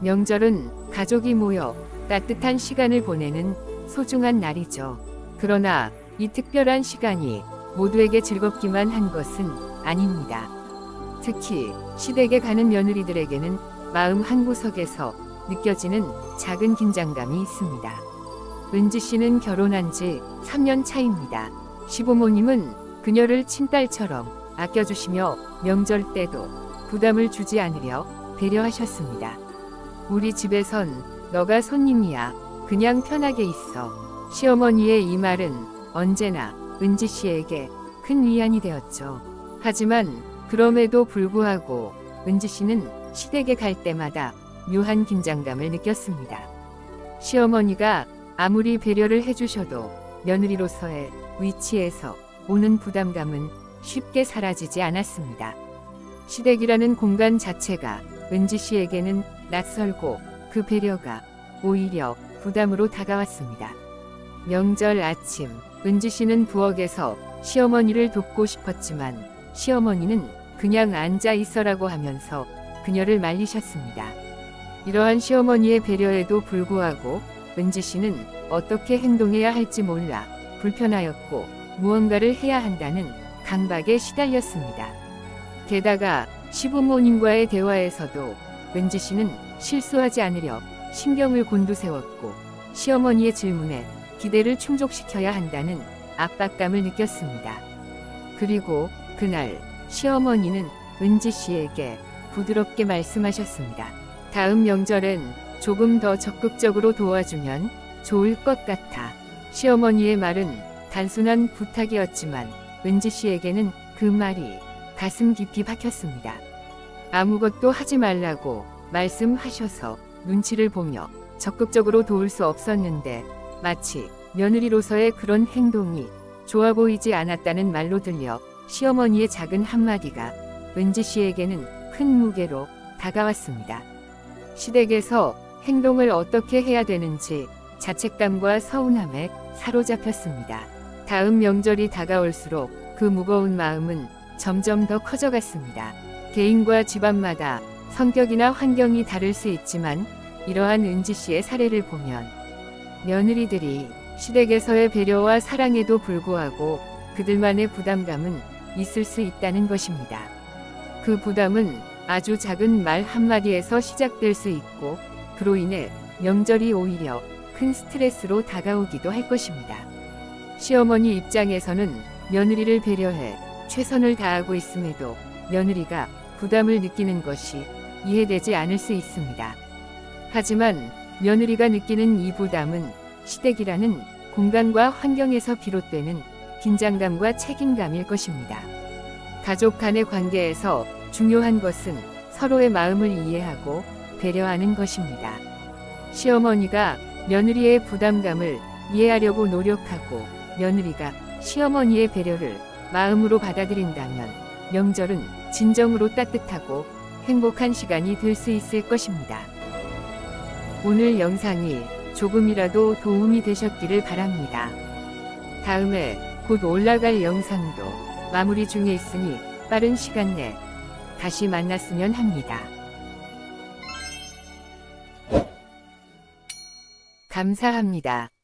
명절은 가족이 모여 따뜻한 시간을 보내는 소중한 날이죠. 그러나 이 특별한 시간이 모두에게 즐겁기만 한 것은 아닙니다. 특히 시댁에 가는 며느리들에게는 마음 한구석에서 느껴지는 작은 긴장감이 있습니다. 은지 씨는 결혼한 지 3년 차입니다. 시부모님은 그녀를 친딸처럼 아껴주시며 명절 때도 부담을 주지 않으려 배려하셨습니다. 우리 집에선 너가 손님이야. 그냥 편하게 있어. 시어머니의 이 말은 언제나 은지 씨에게 큰 위안이 되었죠. 하지만 그럼에도 불구하고 은지 씨는 시댁에 갈 때마다 묘한 긴장감을 느꼈습니다. 시어머니가 아무리 배려를 해주셔도 며느리로서의 위치에서 오는 부담감은 쉽게 사라지지 않았습니다. 시댁이라는 공간 자체가 은지 씨에게는 낯설고 그 배려가 오히려 부담으로 다가왔습니다. 명절 아침, 은지 씨는 부엌에서 시어머니를 돕고 싶었지만 시어머니는 그냥 앉아 있어라고 하면서 그녀를 말리셨습니다. 이러한 시어머니의 배려에도 불구하고 은지 씨는 어떻게 행동해야 할지 몰라 불편하였고 무언가를 해야 한다는 강박에 시달렸습니다. 게다가 시부모님과의 대화에서도 은지 씨는 실수하지 않으려 신경을 곤두세웠고 시어머니의 질문에 기대를 충족시켜야 한다는 압박감을 느꼈습니다. 그리고 그날 시어머니는 은지 씨에게 부드럽게 말씀하셨습니다. 다음 명절엔 조금 더 적극적으로 도와주면 좋을 것 같아. 시어머니의 말은 단순한 부탁이었지만 은지 씨에게는 그 말이 가슴 깊이 박혔습니다. 아무것도 하지 말라고 말씀하셔서 눈치를 보며 적극적으로 도울 수 없었는데 마치 며느리로서의 그런 행동이 좋아 보이지 않았다는 말로 들려 시어머니의 작은 한마디가 은지 씨에게는 큰 무게로 다가왔습니다. 시댁에서 행동을 어떻게 해야 되는지 자책감과 서운함에 사로잡혔습니다. 다음 명절이 다가올수록 그 무거운 마음은 점점 더 커져갔습니다. 개인과 집안마다 성격이나 환경이 다를 수 있지만 이러한 은지 씨의 사례를 보면 며느리들이 시댁에서의 배려와 사랑에도 불구하고 그들만의 부담감은 있을 수 있다는 것입니다. 그 부담은 아주 작은 말 한마디에서 시작될 수 있고 그로 인해 명절이 오히려 큰 스트레스로 다가오기도 할 것입니다. 시어머니 입장에서는 며느리를 배려해 최선을 다하고 있음에도 며느리가 부담을 느끼는 것이 이해되지 않을 수 있습니다. 하지만 며느리가 느끼는 이 부담은 시댁이라는 공간과 환경에서 비롯되는 긴장감과 책임감일 것입니다. 가족 간의 관계에서 중요한 것은 서로의 마음을 이해하고 배려하는 것입니다. 시어머니가 며느리의 부담감을 이해하려고 노력하고 며느리가 시어머니의 배려를 마음으로 받아들인다면 명절은 진정으로 따뜻하고 행복한 시간이 될 수 있을 것입니다. 오늘 영상이 조금이라도 도움이 되셨기를 바랍니다. 다음에 곧 올라갈 영상도 마무리 중에 있으니 빠른 시간 내 다시 만났으면 합니다. 감사합니다.